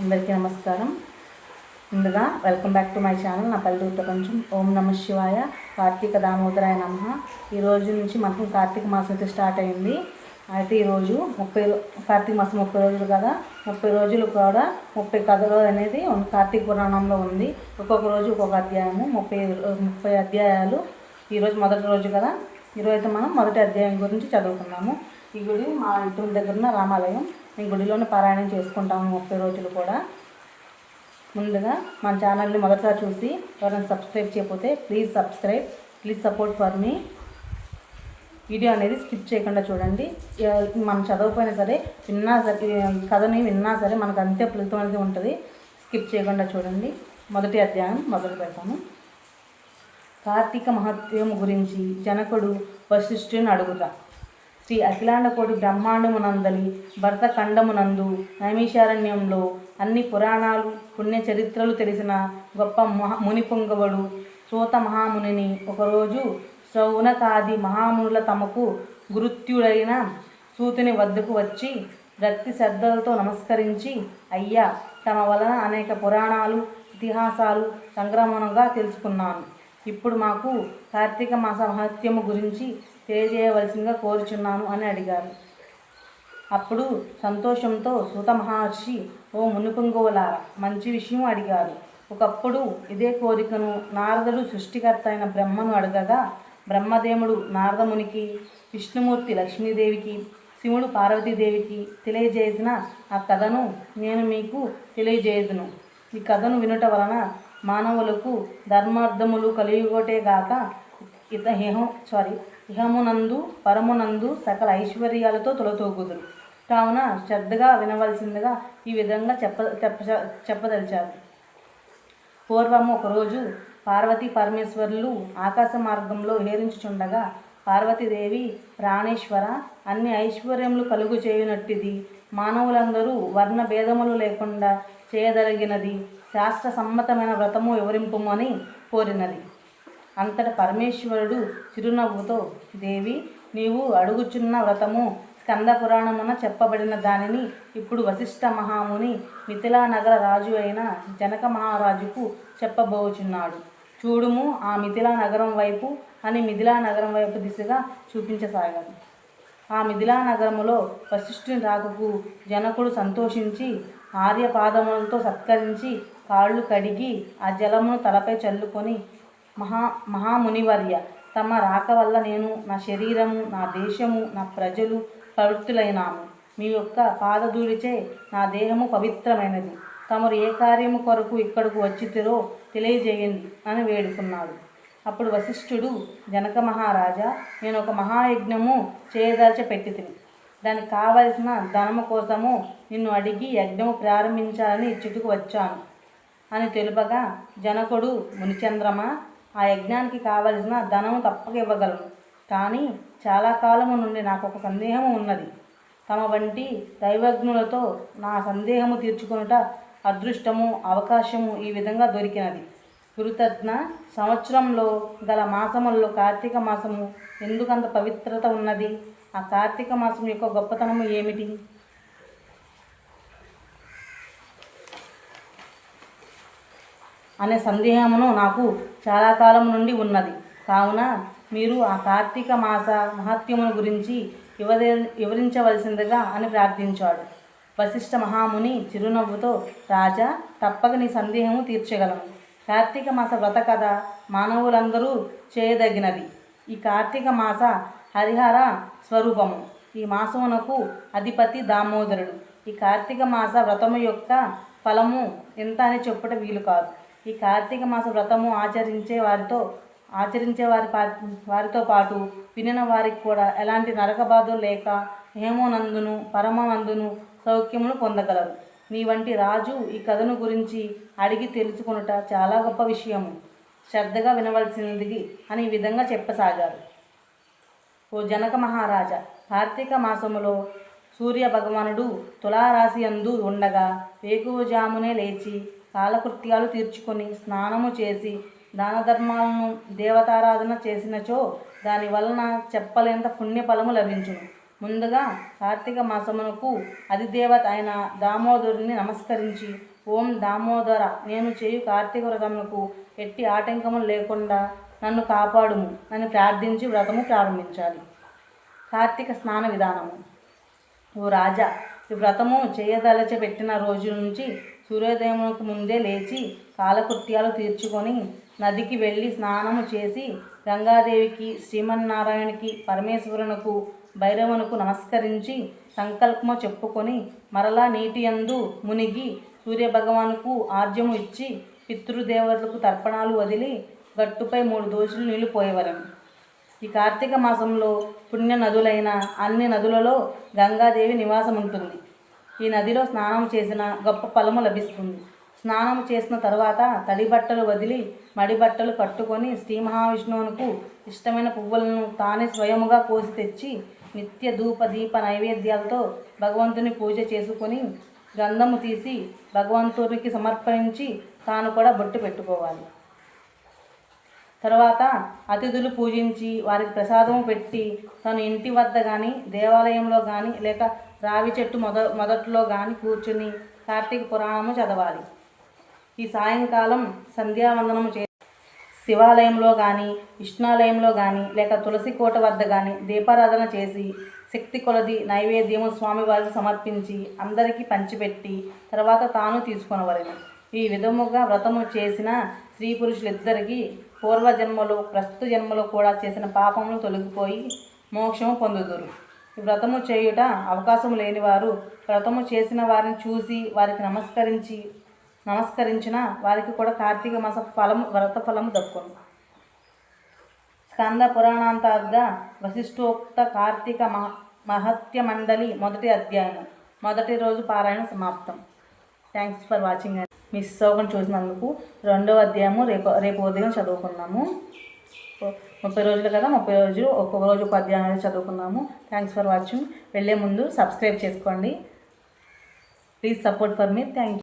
అందరికీ నమస్కారం. ముందుగా welcome back to my channel. నా పల్లెటూరు ప్రపంచం ఓం నమ శివాయ. కార్తీక దామోదరాయ నమ. ఈ రోజు నుంచి మనకు కార్తీక మాసం అయితే స్టార్ట్ అయింది. అయితే ఈరోజు ముప్పై కార్తీక మాసం ముప్పై రోజులు కదా. ముప్పై రోజులు కూడా ముప్పై కథలు అనేది కార్తీక పురాణంలో ఉంది. ఒక్కొక్క రోజు ఒక్కొక్క అధ్యాయము. ముప్పై ముప్పై అధ్యాయాలు ఈరోజు మొదటి రోజు కదా. ఈరోజు అయితే మనం మొదటి అధ్యాయం గురించి చదువుకున్నాము ఈ గుడి మా ఇంటి దగ్గర ఉన్న రామాలయం. మేము గుడిలోనే పారాయణం చేసుకుంటాము ముప్పై రోజులు కూడా. ముందుగా మన ఛానల్ని మొదటిసారి చూసి ఎవరైనా సబ్స్క్రైబ్ చేయకపోతే please subscribe please support for me. Video అనేది స్కిప్ చేయకుండా చూడండి. మనం చదవకపోయినా సరే విన్నా సరే కథని విన్నా సరే మనకు అంతే ఫలితం అనేది ఉంటుంది. స్కిప్ చేయకుండా చూడండి. మొదటి అధ్యాయం మొదలు పెడతాము. కార్తీక మహత్యం గురించి జనకుడు వశిష్ఠుని అడుగుతా. శ్రీ అఖిలాండకోటి బ్రహ్మాండమునందలి భర్త ఖండమునందు నైమిషారణ్యంలో అన్ని పురాణాలు పుణ్య చరిత్రలు తెలిసిన గొప్ప మహా మునిపుంగవుడు సూత మహామునిని ఒకరోజు సౌనకాది మహామునుల తమకు గురుత్యుడైన సూతుని వద్దకు వచ్చి భక్తి శ్రద్ధలతో నమస్కరించి అయ్యా తమ వలన అనేక పురాణాలు ఇతిహాసాలు సంగ్రమణంగా తెలుసుకున్నాను. ఇప్పుడు మాకు కార్తీక మాస మహత్యము గురించి తెలియజేయవలసిందిగా కోరుచున్నాను అని అడిగారు. అప్పుడు సంతోషంతో సూత మహర్షి ఓ మునుపుంగువలారా మంచి విషయం అడిగారు. ఒకప్పుడు ఇదే కోరికను నారదుడు సృష్టికర్త అయిన బ్రహ్మను అడగగా బ్రహ్మదేవుడు నారదమునికి విష్ణుమూర్తి లక్ష్మీదేవికి శివుడు పార్వతీదేవికి తెలియజేసిన ఆ కథను నేను మీకు తెలియజేయదును. ఈ కథను వినుట వలన మానవులకు ధర్మార్థములు కలియుగోటే గాక ఇత సారీ ఇహమునందు పరమునందు సకల ఐశ్వర్యాలతో తొలతూగుదురు. కావున శ్రద్ధగా వినవలసిందిగా ఈ విధంగా చెప్ప చెప్ప చెప్పదలిచారు. పూర్వము ఒకరోజు పార్వతీ పరమేశ్వరులు ఆకాశ మార్గంలో హేరించుచుండగా పార్వతీదేవి ప్రాణేశ్వర అన్ని ఐశ్వర్యములు కలుగు చేయునట్టిది మానవులందరూ వర్ణ భేదములు లేకుండా చేయదలిగినది శాస్త్ర సమ్మతమైన వ్రతము వివరింపమని కోరినది. అంతట పరమేశ్వరుడు చిరునవ్వుతో దేవి నీవు అడుగుచున్న వ్రతము స్కంద పురాణమున చెప్పబడిన దానిని ఇప్పుడు వశిష్ఠ మహాముని మిథిలా నగర రాజు అయిన జనక మహారాజుకు చెప్పబోచున్నాడు. చూడుము ఆ మిథిలా నగరం వైపు అని మిథిలా నగరం వైపు దిశగా చూపించసాగాడు. ఆ మిథిలా నగరములో వశిష్ఠుని రాకకు జనకుడు సంతోషించి ఆర్యపాదములతో సత్కరించి కాళ్ళు కడిగి ఆ జలమును తలపై చల్లుకొని మహా మహామునివర్య. తమ రాక వల్ల నేను నా శరీరము నా దేశము నా ప్రజలు పవిత్రులైనాము మీ యొక్క పాదధూళిచే నా దేహము పవిత్రమైనది. తమరు ఏ కార్యము కొరకు ఇక్కడకు వచ్చితిరో తెలియజేయండి అని వేడుకున్నాడు. అప్పుడు వశిష్ఠుడు జనక మహారాజా నేను ఒక మహాయజ్ఞము చేయదల్చ దానికి కావలసిన ధనము కోసము నిన్ను అడిగి యజ్ఞము ప్రారంభించాలని ఇచ్చుటకు వచ్చాను. అని తెలుపగా జనకుడు మునిచంద్రమా? ఆ యజ్ఞానికి కావలసిన ధనము తప్పక ఇవ్వగలను. కానీ చాలా కాలము నుండి నాకు ఒక సందేహం ఉన్నది. తమ వంటి దైవజ్ఞులతో నా సందేహము తీర్చుకొనుట అదృష్టము అవకాశము ఈ విధంగా దొరికినది. గురుతజ్ఞ సంవత్సరంలో గల మాసముల్లో కార్తీక మాసము ఎందుకంత పవిత్రత ఉన్నది? ఆ కార్తీక మాసం యొక్క గొప్పతనము ఏమిటి? అనే సందేహమును నాకు చాలా కాలం నుండి ఉన్నది. కావున మీరు ఆ కార్తీక మాస మహత్యమును గురించి వివరి వివరించవలసిందిగా అని ప్రార్థించాడు. వశిష్ఠ మహాముని చిరునవ్వుతో రాజా తప్పక నీ సందేహము తీర్చగలను కార్తీక మాస వ్రత కథ మానవులందరూ చేయదగినది. ఈ కార్తీక మాస హరిహర స్వరూపము. ఈ మాసమునకు అధిపతి దామోదరుడు. ఈ కార్తీక మాస వ్రతము యొక్క ఫలము ఎంత అని చెప్పుట వీలు కాదు. ఈ కార్తీక మాస వ్రతము ఆచరించే వారితో ఆచరించే వారి వారితో పాటు వినిన వారికి కూడా ఎలాంటి నరకబాధలు లేక హేమోనందును పరమానందును సౌఖ్యమును పొందగలరు. నీ వంటి రాజు ఈ కథను గురించి అడిగి తెలుసుకొనుట చాలా గొప్ప విషయము. శ్రద్ధగా వినవలసినది అని ఈ విధంగా చెప్పసాగారు. ఓ జనక మహారాజా కార్తీక మాసములో సూర్య భగవానుడు తులారాశి అందు ఉండగా వేకువజామునే లేచి కాలకృత్యాలు తీర్చుకొని స్నానము చేసి దాన ధర్మాలను దేవతారాధన చేసినచో దాని వలన చెప్పలేంత పుణ్యఫలము లభించును. ముందుగా కార్తీక మాసమునకు అధిదేవత అయిన దామోదరుని నమస్కరించి ఓం దామోదర నేను చేయు కార్తీక వ్రతమునకు ఎట్టి ఆటంకములు లేకుండా నన్ను కాపాడుము అని ప్రార్థించి వ్రతము ప్రారంభించాలి. కార్తీక స్నాన విధానము. ఓ రాజా ఈ వ్రతము చేయదలచి పెట్టిన రోజు నుంచి సూర్యోదయమునకు ముందే లేచి కాలకృత్యాలు తీర్చుకొని నదికి వెళ్ళి స్నానము చేసి గంగాదేవికి శ్రీమన్నారాయణకి పరమేశ్వరునకు భైరవునకు నమస్కరించి సంకల్పము చెప్పుకొని మరలా నీటి యందు మునిగి సూర్యభగవానుకు ఆర్జము ఇచ్చి పితృదేవతలకు తర్పణాలు వదిలి గట్టుపై మూడు దోషులు నీళ్ళు పోయేవరం. ఈ కార్తీక మాసంలో పుణ్య నదులైన అన్ని నదులలో గంగాదేవి నివాసం ఉంటుంది ఈ నదిలో స్నానం చేసిన గొప్ప ఫలము లభిస్తుంది. స్నానం చేసిన తర్వాత తడి బట్టలు వదిలి మడి బట్టలు కట్టుకొని శ్రీ మహావిష్ణువునకు ఇష్టమైన పువ్వులను తానే స్వయముగా కోసి తెచ్చి నిత్య ధూప దీప నైవేద్యాలతో భగవంతుని పూజ చేసుకొని గంధము తీసి భగవంతునికి సమర్పించి తాను కూడా బొట్టు పెట్టుకోవాలి. తర్వాత అతిథులు పూజించి వారికి ప్రసాదం పెట్టి తను ఇంటి వద్ద కానీ దేవాలయంలో కానీ లేక రావి చెట్టు మొద మొదట్లో కానీ కూర్చుని కార్తీక పురాణము చదవాలి. ఈ సాయంకాలం సంధ్యావందనము చే శివాలయంలో కానీ విష్ణాలయంలో కానీ లేక తులసి కోట వద్ద కానీ దీపారాధన చేసి శక్తి కొలది నైవేద్యము స్వామివారికి సమర్పించి అందరికీ పంచిపెట్టి తర్వాత తాను తీసుకొనవలను. ఈ విధముగా వ్రతము చేసిన స్త్రీ పురుషులిద్దరికీ పూర్వజన్మలో ప్రస్తుత జన్మలో కూడా చేసిన పాపములు తొలగిపోయి మోక్షము పొందుదురు. వ్రతము చేయుట అవకాశం లేని వారు వ్రతము చేసిన వారిని చూసి వారికి నమస్కరించి నమస్కరించిన వారికి కూడా కార్తీక మాస ఫలము వ్రత ఫలము దక్కును. స్కంద పురాణాంతార్థ వశిష్ఠోక్త కార్తీక మహ మహత్య మండలి మొదటి అధ్యాయం మొదటి రోజు పారాయణ సమాప్తం. థ్యాంక్స్ ఫర్ వాచింగ్ మిస్ అవ్వకుండా చూసినందుకు రెండవ అధ్యాయము రేపు రేపు ఉదయం చదువుకున్నాము. ముప్పై రోజులు కదా ముప్పై రోజులు ఒక్కొక్క రోజు ఒక అధ్యాయం అనేది చదువుకున్నాము. థ్యాంక్స్ ఫర్ వాచింగ్ వెళ్ళే ముందు సబ్స్క్రైబ్ చేసుకోండి. Please support for me thank you